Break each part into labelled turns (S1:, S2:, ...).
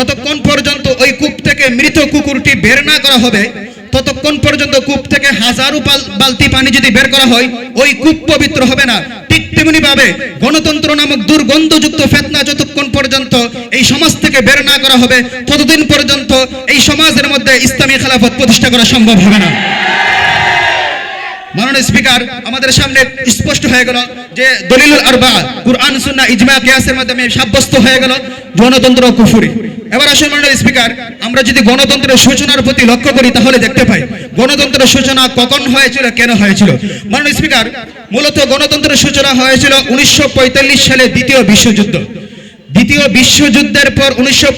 S1: ততক্ষণ পর্যন্ত ওই কূপ থেকে মৃত কুকুরটি বের না করা হবে, ততক্ষণ পর্যন্ত কূপ থেকে হাজারো বাল- বালতি পানি যদি বের করা হয়, ওই কূপ পবিত্র হবে না। ঠিক তেমনি ভাবে গণতন্ত্র নামক দুর্গন্ধযুক্ত ফেতনা যতক্ষণ পর্যন্ত এই সমাজ থেকে বের না করা হবে, ততদিন পর্যন্ত এই সমাজের মধ্যে ইসলামী খেলাফত প্রতিষ্ঠা করা সম্ভব হবে না। মাননীয় স্পিকার, আমাদের সামনে স্পষ্ট হয়ে গেল যে দলিলুল আরবা, কুরআন, সুন্নাহ, ইজমা, কিয়াসের মাধ্যমে সাব্যস্ত হয়ে গেল গণতন্ত্র কুফরি। এবার আসুন মাননীয় স্পিকার, আমরা যদি গণতন্ত্রের সূচনার প্রতি লক্ষ্য করি তাহলে দেখতে পাই, গণতন্ত্রের সূচনা কখন হয়েছিল, কেন হয়েছিল? মাননীয় স্পিকার, মূলত গণতন্ত্রের সূচনা হয়েছিল উনিশশো পঁয়তাল্লিশ সালে দ্বিতীয় বিশ্বযুদ্ধ। দ্বিতীয় বিশ্বযুদ্ধের পর উনিশশো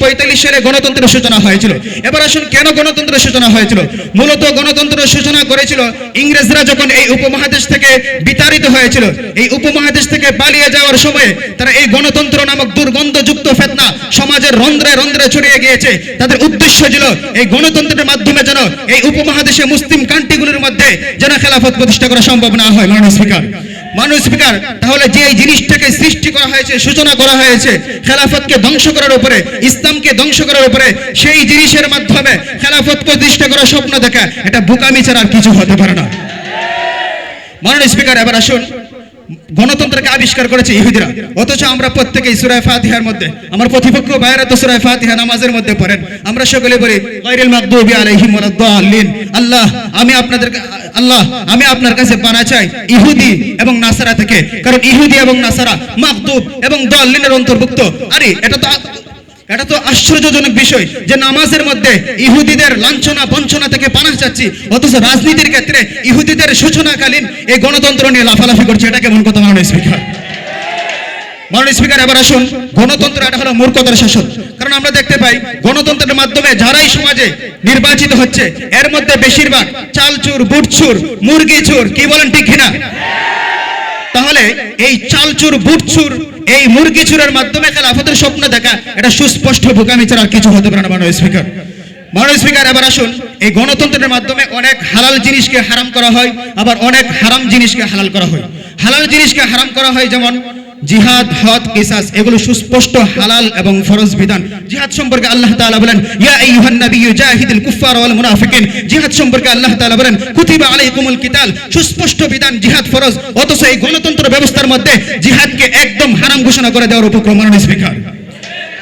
S1: সালে গণতন্ত্রের সূচনা হয়েছিল। এবার আসুন, কেন গণতন্ত্রের সূচনা হয়েছিল? মূলত গণতন্ত্রের সূচনা করেছিল ইংরেজরা যখন এই উপমহাদেশ থেকে বিতাড়িত হয়েছিল, এই উপমহাদেশ থেকে পালিয়ে যাওয়ার সময় তারা এই গণতন্ত্র নামক দুর্গন্ধযুক্ত ফেতনা সমাজের রন্ধ্রে রন্ধ্রে ছড়িয়ে গিয়েছে। তাদের উদ্দেশ্য ছিল এই গণতন্ত্রের মাধ্যমে যেন এই উপমহাদেশে মুসলিম কান্ট্রিগুলোর মধ্যে যেন খেলাফত প্রতিষ্ঠা করা সম্ভব না হয়, মাননীয় স্পিকার। মাননীয় স্পিকার তাহলে যে এই জিনিসটাকে সৃষ্টি করা হয়েছে, সূচনা করা হয়েছে, খেলাফতকে ধ্বংস করার উপরে, ইসলামকে ধ্বংস করার উপরে, সেই জিনিসের মাধ্যমে খেলাফত প্রতিষ্ঠা করার স্বপ্ন দেখা, এটা বুকামি ছাড়া আর কিছু হতে পারে না। মাননীয় স্পিকার এবার আসুন। গণতন্ত্রকে আবিষ্কার করেছে ইহুদিরা। অথচ আমরা প্রত্যেকে সুরায় ফাতিহার মধ্যে, আমার প্রতিপক্ষ বাইরে তো সুরায় ফাতিহা নামাজের মধ্যে পড়েন। আমরা সকলে বলি, গায়রিল মাগদুবি আলাইহিম ওয়ালাদ-দাল্লিন আল্লাহ, আমি আপনাদের আল্লাহ, আমি আপনার কাছে পানা চাই ইহুদি এবং নাসারা থেকে। কারণ ইহুদি এবং নাসারা মাগদুব এবং দলিনের অন্তর্ভুক্ত। আরে, এটা তো এটা তো আশ্চর্যজনক বিষয় যে নামাজের মধ্যে ইহুদিদের লাঞ্ছনা, বঞ্চনা থেকে পানা চাচ্ছি। অথচ রাজনীতির ক্ষেত্রে ইহুদিদের সূচনাকালীন এই গণতন্ত্র নিয়ে লাফালাফি করছে। এটা কেমন কথা, মাননীয় স্পিকার? মাননীয় স্পিকার, এবার আসুন। গণতন্ত্র, এটা হলো মূর্খতার শাসন। কারণ আমরা দেখতে পাই, গণতন্ত্রের মাধ্যমে যারাই সমাজে নির্বাচিত হচ্ছে, এর মধ্যে বেশিরভাগ চালচুর, বুটচুর মুরগি চুর কি বলেন ঠিক কিনা? তাহলে এই চালচুর, বুটচুর এই মুরগি চুরের মাধ্যমে খেলাফতের স্বপ্ন দেখা, এটা সুস্পষ্ট বোকামি ছাড়া কিছু হতে পারে না, মাননীয় স্পিকার। মাননীয় স্পিকার, এবার আসুন, এই গণতন্ত্রের মাধ্যমে অনেক হালাল জিনিসকে হারাম করা হয়, আবার অনেক হারাম জিনিসকে হালাল করা হয়। হালাল জিনিসকে হারাম করা হয় যেমন জিহাদ হদ কিসাস, এগুলো সুস্পষ্ট হালাল এবং ফরজ বিধান। জিহাদ সম্পর্কে আল্লাহ তাআলা বলেন, ইয়া আইয়ুহান নাবিয়্যু, জাহিদুল কুফার ওয়াল মুনাফিকিন। জিহাদ সম্পর্কে আল্লাহ তাআলা বলেন, কুতিবা আলাইকুমুল কিতাল। সুস্পষ্ট বিধান, জিহাদ ফরজ। অথচ এই গণতন্ত্র ব্যবস্থার মধ্যে জিহাদকে একদম হারাম ঘোষণা করে দেওয়ার উপক্রম মাননীয় স্পিকার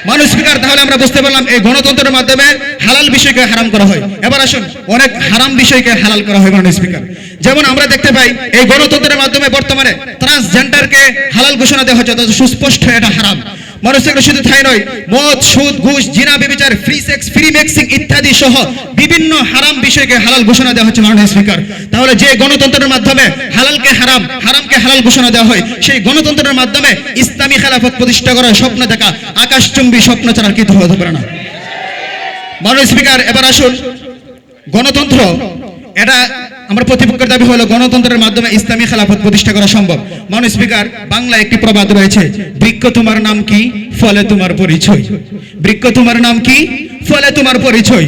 S1: মানুষ স্পিকার তাহলে আমরা বুঝতে পারলাম এই গণতন্ত্রের মাধ্যমে হালাল বিষয়কে হারাম করা হয়। এবার আসুন, অনেক হারাম বিষয়কে হালাল করা হয় মাননীয় স্পিকার। যেমন আমরা দেখতে পাই, এই গণতন্ত্রের মাধ্যমে বর্তমানে ট্রান্সজেন্ডারকে হালাল ঘোষণা দেওয়া হচ্ছে সুস্পষ্ট এটা হারাম। স্পিকার শুধু তাই নয়। মদ, সুদ, ঘুষ, জিনা, বেবিচার, ফ্রি সেক্স, ফ্রি মেক্সিং ইত্যাদি সহ বিভিন্ন হারাম বিষয়কে হালাল ঘোষণা দেওয়া হচ্ছে মাননীয় স্পিকার। তাহলে যে গণতন্ত্রের মাধ্যমে হালালকে হারাম, হারামকে হালাল ঘোষণা দেওয়া হয়, সেই গণতন্ত্রের মাধ্যমে ইসলামী খেলাফত প্রতিষ্ঠা করার স্বপ্ন দেখা, আকাশচুম্বী স্বপ্ন ছাড়া কিছু হতে পারে না। মাননীয় স্পিকার, এবার আসুন। গণতন্ত্র, এটা আমার প্রতিপক্ষের দাবি হলো গণতন্ত্রের মাধ্যমে ইসলামী খেলাফত প্রতিষ্ঠা করা সম্ভব। মাননীয় স্পিকার বাংলা একটি প্রবাদ রয়েছে, বৃক্ষ তোমার নাম কি, ফলে তোমার পরিচয়। বৃক্ষ তোমার নাম কি, ফলে তোমার পরিচয়।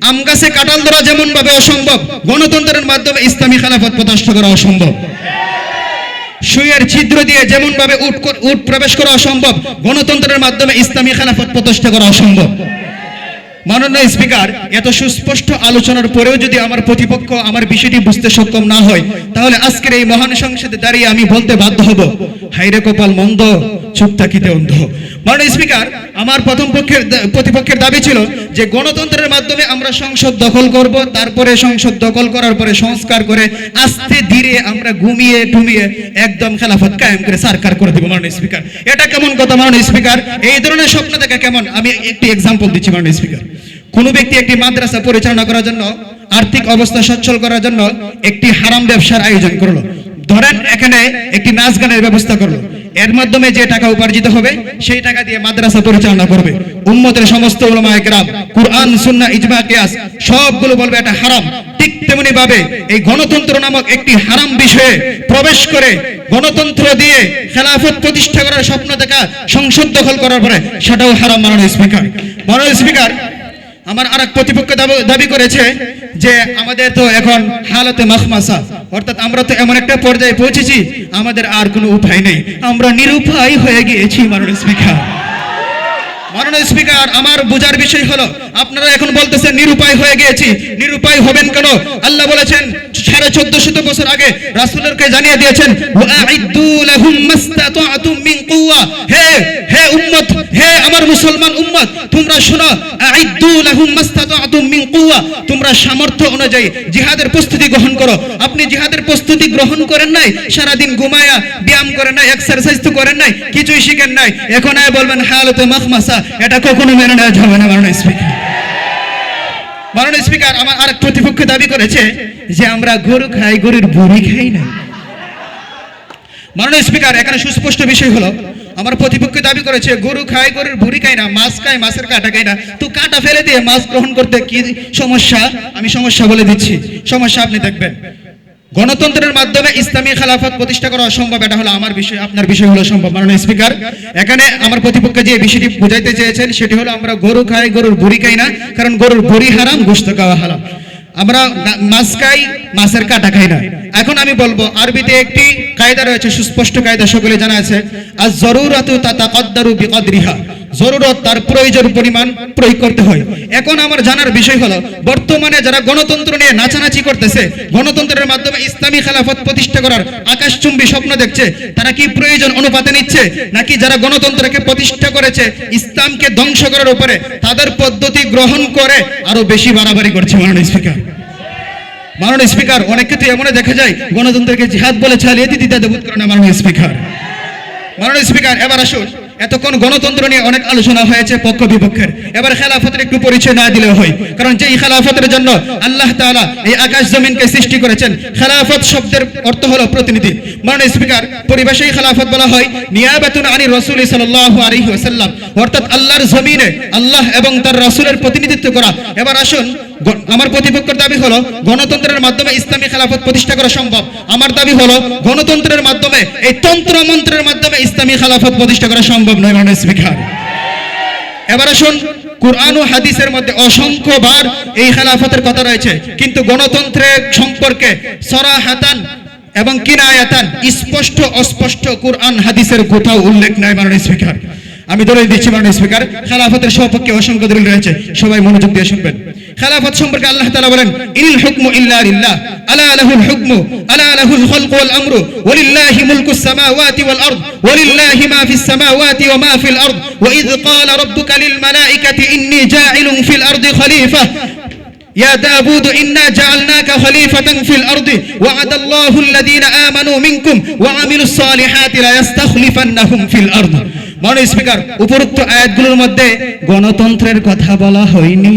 S1: আম গাছে কাঁঠাল ধরা যেমন ভাবে অসম্ভব, গণতন্ত্রের মাধ্যমে ইসলামী খেলাফত প্রতিষ্ঠা করা অসম্ভব। সুইয়ের ছিদ্র দিয়ে যেমন ভাবে কর- উট প্রবেশ করা অসম্ভব, গণতন্ত্রের মাধ্যমে ইসলামী খেলাফত প্রতিষ্ঠা করা অসম্ভব। মাননীয় স্পিকার, এত সুস্পষ্ট আলোচনার পরেও যদি আমার প্রতিপক্ষ আমার বিষয়টি বুঝতে সক্ষম না হয়, তাহলে আজকের এই মহান সংসদে দাঁড়িয়ে আমি বলতে বাধ্য হব হাইরে কপাল মন্দ, চুপ থাকিতে অন্ধ। মাননীয় স্পিকার, আমার প্রথম পক্ষের প্রতিপক্ষের দাবি ছিল যে গণতন্ত্রের মাধ্যমে আমরা সংসদ দখল করব, তারপরে সংসদ দখল করার পরে সংস্কার করে আস্তে ধীরে আমরা ঘুমিয়ে টুমিয়ে একদম খেলাফত কায়েম করে সরকার করে দেবো মাননীয় স্পিকার। এটা কেমন কথা মাননীয় স্পিকার? এই ধরনের স্বপ্ন দেখা কেমন? আমি একটি এক্সাম্পল দিচ্ছি মাননীয় স্পিকার। কোন ব্যক্তি একটি মাদ্রাসা পরিচালনা করার জন্য, আর্থিক অবস্থা সচ্ছল করার জন্য একটি হারাম ব্যবসার আয়োজন করল। ধরেন এখানে একটি নাচ গানের ব্যবস্থা করল। এর মাধ্যমে যে টাকা উপার্জিত হবে, সেই টাকা দিয়ে মাদ্রাসা পরিচালনা করবে। উম্মতের সমস্ত একরাম কুরআন, সুন্নাহ, ইজমা, কিয়াস, সবগুলো বলবে এটা হারাম। ঠিক তেমনি ভাবে এই গণতন্ত্র নামক একটি হারাম বিষয়ে প্রবেশ করে গণতন্ত্র দিয়ে খেলাফত প্রতিষ্ঠা করার স্বপ্ন দেখা সংসদ দখল করার পরে সেটাও হারাম, মাননীয় স্পিকার। মাননীয় স্পিকার আমার আরেক প্রতিপক্ষ দাবি- দাবি করেছে যে আমাদের তো এখন হালতে মাখমাসা। অর্থাৎ আমরা তো এমন একটা পর্যায়ে পৌঁছেছি, আমাদের আর কোনো উপায় নেই। আমরা নিরুপায় হয়ে গিয়েছি, মাননীয় স্পিকার। মাননীয় স্পিকার, আমার বোঝার বিষয় হলো, আপনারা এখন বলতেছেন, নিরুপায় হয়ে গিয়েছি। নিরুপায় হবেন কেন? আল্লাহ বলেছেন সাড়ে চোদ্দ শত বছর আগে জানিয়ে দিয়েছেন জিহাদের প্রস্তুতি গ্রহণ করো। আপনি জিহাদের প্রস্তুতি গ্রহণ করেন নাই, সারাদিন ঘুমায়া ব্যায়াম করেন নাই এক্সারসাইজ তো করেন নাই, কিছুই শিখেন নাই। এখন বলবেন মাখমাসা, এটা কখনো মেনে নেওয়া যাবে না মাননীয় স্পিকার, আমার আরেক প্রতিপক্ষ দাবি করেছে যে আমরা গরু খাই, গরুর বুড়ি খাই না। মাননীয় স্পিকার, এখানে সুস্পষ্ট বিষয় হলো, আমার প্রতিপক্ষ দাবি করেছে, গরু খায় গরুর ভুড়ি খায় না, মাছ খায় মাছের কাটা খায় না। তো কাটা ফেলে দিয়ে মাছ গ্রহণ করতে কি সমস্যা? আমি সমস্যা বলে দিচ্ছি। সমস্যা আপনি দেখবেন। গণতন্ত্রের মাধ্যমে ইসলামী খেলাফত প্রতিষ্ঠা করা অসম্ভব। এটা হলো আমার বিষয়, আপনার বিষয় হলো সম্ভব। মাননীয় স্পিকার, এখানে আমার প্রতিপক্ষ যে বিষয়টি বুঝাইতে চেয়েছেন, সেটি হলো আমরা গরু খাই, গরুর ভুড়ি খাই না, কারণ গরুর ভুড়ি হারাম, গোস্ত খাওয়া হারাম। আমরা মাছ খাই, মাছের কাটা খাই না। এখন আমি বলব, আরবিতে একটি কায়দা রয়েছে, সুস্পষ্ট কায়দা সকলে জানা আছে। আর জরুরাতু তা তাকদ্দারু বিকদরিহা। জরুরত তার প্রয়োজন পরিমাণ প্রয়োগ করতে হয়। এখন আমার জানার বিষয় হলো, বর্তমানে যারা গণতন্ত্র নিয়ে নাচানাচি করতেছে, গণতন্ত্রের মাধ্যমে ইসলামী খেলাফত প্রতিষ্ঠা করার আকাশচুম্বী স্বপ্ন দেখছে, তারা কি প্রয়োজন অনুপাতে নিচ্ছে? নাকি যারা গণতন্ত্রকে প্রতিষ্ঠা করেছে, ইসলামকে ধ্বংস করার উপরে তাদের পদ্ধতি গ্রহণ করে আরও বেশি বাড়াবাড়ি করছে মাননীয় স্পিকার? মাননীয় স্পিকার, অনেক ক্ষেত্রে এমন দেখা যায়, গণতন্ত্রকে জিহাদ বলে চালিয়ে দিতে দিতে বোধ করে না মাননীয় স্পিকার। মাননীয় স্পিকার, এবার আসুন। এতক্ষণ গণতন্ত্র নিয়ে অনেক আলোচনা হয়েছে পক্ষ বিপক্ষের। এবার খেলাফতের একটু পরিচয় না দিলে হয়। কারণ যে খেলাফতের জন্য আল্লাহ তাআলা এই আকাশ জমিনকে সৃষ্টি করেছেন, খেলাফত শব্দের অর্থ হলো প্রতিনিধি। মাননীয় স্পিকার, পরিবেশেই খেলাফত বলা হয়, নিয়াবাতুন আনি রাসূল সাল্লাল্লাহু আলাইহি ওয়াসাল্লাম। অর্থাৎ আল্লাহর জমিনে আল্লাহ এবং তার রাসূলের প্রতিনিধিত্ব করা। এবার আসুন আমার প্রতিপক্ষের দাবি হলো, গণতন্ত্রের মাধ্যমে ইসলামী খেলাফত প্রতিষ্ঠা করা সম্ভব। আমার দাবি হলো, গণতন্ত্রের মাধ্যমে, এই তন্ত্র মন্ত্রের মাধ্যমে ইসলামী খেলাফত প্রতিষ্ঠা করা সম্ভব নয়, মাননীয় স্পিকার। এবার আসুন, কোরআন ও হাদিসের মধ্যে অসংখ্যবার এই খেলাফতের কথা রয়েছে। কিন্তু গণতন্ত্রের সম্পর্কে সরাহাতান এবং কিনায়াতান স্পষ্ট, অস্পষ্ট কোরআন, হাদিসের কোথাও উল্লেখ নাই, মাননীয় স্পিকার। আমি ধরে দিচ্ছি, মাননীয় স্পিকার, খেলাফতের সপক্ষে অসংখ্য দলিল রয়েছে। সবাই মনোযোগ দিয়ে শুনবেন। খেলাফত সম্পর্কে আল্লাহ তাআলা বলেন ইনিল হুকমু ইল্লা লিল্লাহ আলা লাহুল হুকমু আলা লাহুল খালকু ওয়াল আমরু ওয়ালিল্লাহি মুলকুস সামাওয়াতি ওয়াল আরদ ওয়ালিল্লাহি মা ফিস সামাওয়াতি ওয়া মা ফিল আরদ وإذ قال ربك للملائكة إني جاعل في الأرض خليفة يا داود إنا جعلناك خليفة في الأرض وعد الله الذين آمنوا منكم وعملوا الصالحات لا يستخلفنهم في الأرض মাননীয় স্পিকার উপরোক্ত আয়াতগুলোর মধ্যে গণতন্ত্রের কথা বলা হয়নি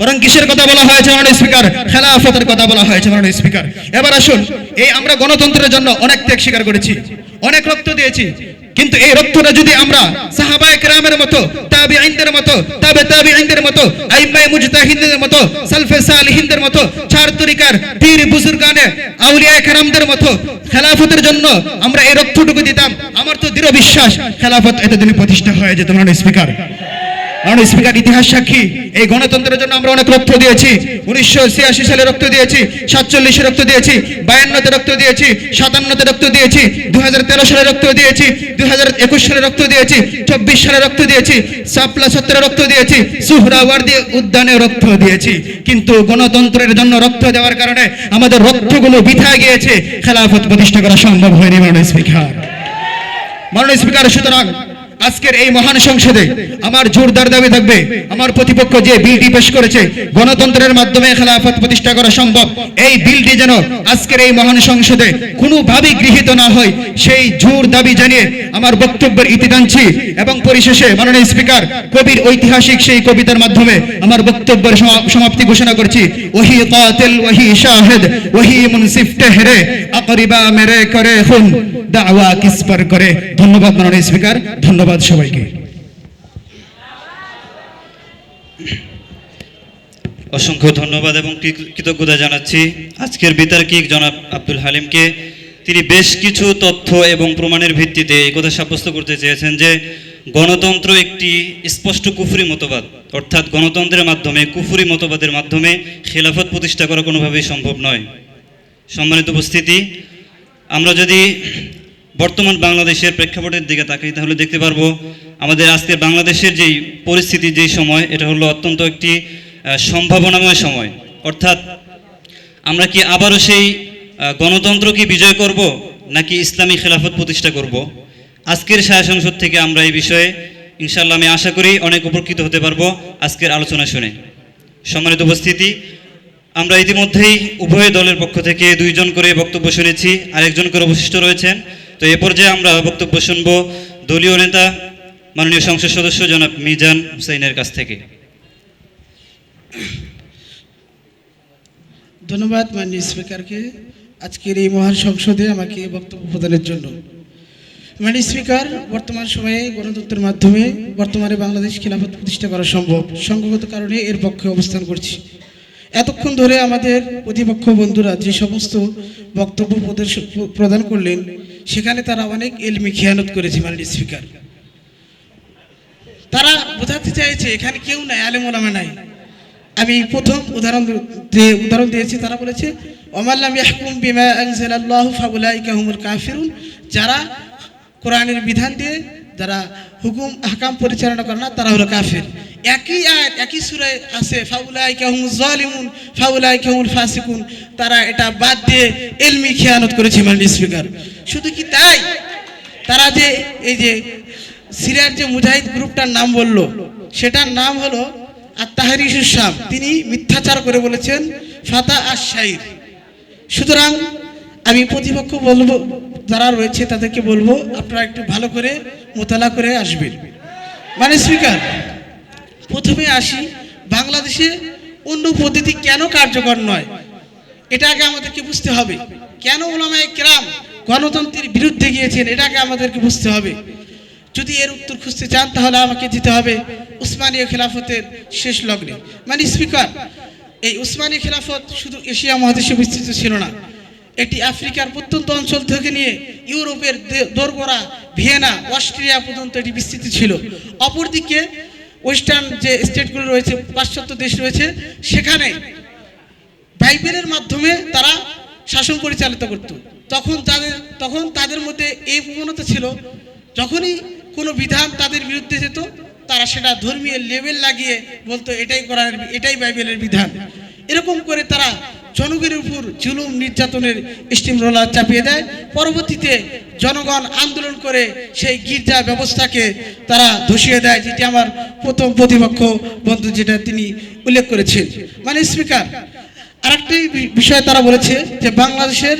S1: বরং কিসের কথা বলা হয়েছে মাননীয় স্পিকার? খেলাফতের কথা বলা হয়েছে মাননীয় স্পিকার। এবার আসুন, এই আমরা গণতন্ত্রের জন্য অনেক ত্যাগ স্বীকার করেছি, অনেক রক্ত দিয়েছি। কিন্তু এই রক্তটা যদি আমরা সাহাবায়ে কেরামের মতো, তাবিঈনদের মতো, তাবে তাবিঈনদের মতো আইম্মায়ে মুজতাহিদদের মতো, সালফে সালিহিনদের মতো, চার তরিকার পীর বুজুর্গানে আউলিয়া কেরামদের মতো খেলাফতের জন্য আমরা এই রক্তটুকু দিতাম, আমার তো দৃঢ় বিশ্বাস খেলাফত এতদিনে প্রতিষ্ঠা হয়ে যেত মাননীয় স্পিকার। মাননীয় স্পিকার ইতিহাস সাক্ষী। এই গণতন্ত্রের জন্য আমরা অনেক রক্ত দিয়েছি। উনিশশো ছিয়াশি সালে রক্ত দিয়েছি, সাতচল্লিশে রক্ত দিয়েছি, বায়ান্নতে রক্ত দিয়েছি, সাতান্নতে রক্ত দিয়েছি, দুহাজার তেরো সালে রক্ত দিয়েছি, দুহাজার একুশ সালে রক্ত দিয়েছি, চব্বিশ সালে রক্ত দিয়েছি, সাপলা সত্তরে রক্ত দিয়েছি সুহরাওয়ার্দী উদ্যানে রক্ত দিয়েছি। কিন্তু গণতন্ত্রের জন্য রক্ত দেওয়ার কারণে আমাদের রক্তগুলো বৃথা গিয়েছে। খেলাফত প্রতিষ্ঠা করা সম্ভব হয়নি, মাননীয় স্পিকার। মাননীয় স্পিকার, সুতরাং আজকের এই মহান সংসদে আমার জোরদার দাবি থাকবে, আমার প্রতিপক্ষ যে বিলটি পেশ করেছে, গণতন্ত্রের মাধ্যমে খেলাফত প্রতিষ্ঠা করা সম্ভব। এই বিলটি যেন আজকের এই মহান সংসদে কোনোভাবেই গৃহীত না হয়, সেই জোর দাবি জানিয়ে আমার বক্তব্যের ইতি টানছি এবং পরিশেষে মাননীয় স্পিকার, কবির ঐতিহাসিক সেই কবিতার মাধ্যমে আমার বক্তব্যের সমাপ্তি ঘোষণা করছি। ওহি কাতিল, ওহি শাহিদ, ওহি মুনসিফ টেহরে, আকরিবা মেরে করে খুন। দাওয়া কিস पर করে। ধন্যবাদ মাননীয় স্পিকার, ধন্যবাদ সবাইকে।
S2: অসংখ্য ধন্যবাদ এবং কৃতজ্ঞতা জানাচ্ছি। আজকের বিতার্কিক জনাব আব্দুল হালিমকে। তিনি বেশ কিছু তথ্য এবং প্রমাণের ভিত্তিতে এই কথা সাব্যস্ত করতে চেয়েছেন যে, গণতন্ত্র একটি স্পষ্ট কুফুরি মতবাদ। অর্থাৎ গণতন্ত্রের মাধ্যমে, কুফুরি মতবাদের মাধ্যমে খেলাফত প্রতিষ্ঠা করা কোনোভাবেই সম্ভব নয়। সম্মানিত উপস্থিতি, আমরা যদি বর্তমান বাংলাদেশের প্রেক্ষাপটের দিকে তাকাই, তাহলে দেখতে পারব আমাদের আজকের বাংলাদেশের যেই পরিস্থিতি যেই সময়, এটা হলো অত্যন্ত একটি সম্ভাবনাময় সময়। অর্থাৎ আমরা কি আবারও সেই গণতন্ত্র কি বিজয় করব, নাকি ইসলামী খেলাফত প্রতিষ্ঠা করব? আজকের সায়া সংসদ থেকে আমরা এই বিষয়ে ইনশাল্লাহ আমি আশা করি অনেক উপকৃত হতে পারব আজকের আলোচনা শুনে। সম্মানিত উপস্থিতি, আমরা ইতিমধ্যেই উভয় দলের পক্ষ থেকে দুইজন করে বক্তব্য শুনেছি, আরেকজন করে অবশিষ্ট রয়েছেন। তো এ পর্যায়ে আমরা বক্তব্য শুনব দলীয় নেতা, মাননীয় সংসদ সদস্য জনাব মিজান হুসাইনের কাছ থেকে।
S3: ধন্যবাদ মাননীয় স্পিকারকে। আজকের এই মহান সংসদে আমাকে বক্তব্য প্রদানের জন্য। মাননীয় স্পিকার, বর্তমান সময়ে গণতন্ত্রের মাধ্যমে বর্তমানে বাংলাদেশ খিলাফত প্রতিষ্ঠা করা সম্ভব। সংগত কারণে এর পক্ষে অবস্থান করছি। এতক্ষণ ধরে আমাদের প্রতিপক্ষ বন্ধুরা যে সমস্ত বক্তব্য প্রদান করলেন সেখানে তারা অনেক এলমি খেয়ানত করেছে মাননীয় স্পিকার। তারা বোঝাতে চাইছে, এখানে কেউ নাই, আলেমোলামা নাই। আমি প্রথম উদাহরণ যে উদাহরণ দিয়েছি, তারা বলেছে কাফিরুন। যারা কোরআনের বিধান দিয়ে, যারা হুকুম হাকাম পরিচালনা করে না, তারা হলো কাফের। একই আয়াত, একই সুরায় আছে, ফাউলাইকা হুমুল জালিমুন, ফাউলাইকা হুমুল ফাসিকুন। তারা এটা বাদ দিয়ে এলমি খেয়ানত করেছে মাননীয় স্পিকার। শুধু কি তাই? তারা যে এই যে সিরিয়ার যে মুজাহিদ গ্রুপটার নাম বলল, সেটার নাম হলো তাহারিসুর শাম তিনি মিথ্যাচার করে বলেছেন, ফাতা আর শাইর সুতরাং আমি প্রতিপক্ষ বলব, যারা রয়েছে তাদেরকে বলব, আপনারা একটু ভালো করে মোতালা করে আসবেন। মানে স্পিকার, প্রথমে আসি, বাংলাদেশে অন্য পদ্ধতি কেন কার্যকর নয়? এটা আগে আমাদেরকে বুঝতে হবে। কেন ওলামায় কেরাম গণতন্ত্রের বিরুদ্ধে গিয়েছেন, এটাকে আমাদেরকে বুঝতে হবে। যদি এর উত্তর খুঁজতে চান, তাহলে আমাকে যেতে হবে উসমানীয় খেলাফতের শেষ লগ্নে। মানে স্পিকার, এই উসমানী খেলাফত শুধু এশিয়া মহাদেশে বিস্তৃত ছিল না, এটি আফ্রিকার প্রত্যন্ত অঞ্চল থেকে নিয়ে ইউরোপের দোরগোড়া, ভিয়েনা, অস্ট্রিয়া পর্যন্ত এটি বিস্তৃত ছিল। অপরদিকে ওয়েস্টার্ন যে স্টেটগুলো রয়েছে, পাশ্চাত্য দেশ রয়েছে, সেখানে বাইবেলের মাধ্যমে তারা শাসন পরিচালিত করত। তখন তাদের তখন তাদের মধ্যে এই প্রবণতা ছিল, যখনই কোনো বিধান তাদের বিরুদ্ধে যেত, তারা সেটা ধর্মীয় লেভেল লাগিয়ে বলতো, এটাই করার এটাই বাইবেলের বিধান। এরকম করে তারা জনগণের উপর জুলুম, নির্যাতনের স্টিম রোলার চাপিয়ে দেয়। পরবর্তীতে জনগণ আন্দোলন করে সেই গির্জা ব্যবস্থাকে তারা ধসিয়ে দেয়, যেটি আমার প্রথম প্রতিপক্ষ বন্ধু যেটা তিনি উল্লেখ করেছেন। মানে স্পিকার, আরেকটি বিষয় তারা বলেছে যে বাংলাদেশের